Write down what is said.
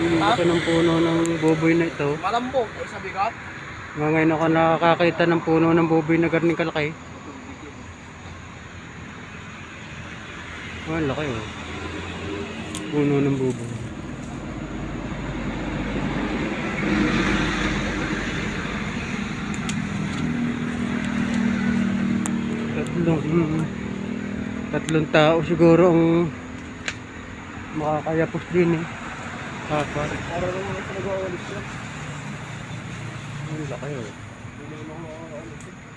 Ang laki ng puno ng buboy na ito. Malambog. Ay sa bigat. Nga ngayon ako nakakakita ng puno ng buboy na ganing kalaki. Oh, ang laki oh. Puno ng buboy. Tatlong, mm, tatlong tao siguro ang makakayapos din eh. Apat. Para lang mga sa nag-aalis siya. Ang laki oh. Hindi naman ako.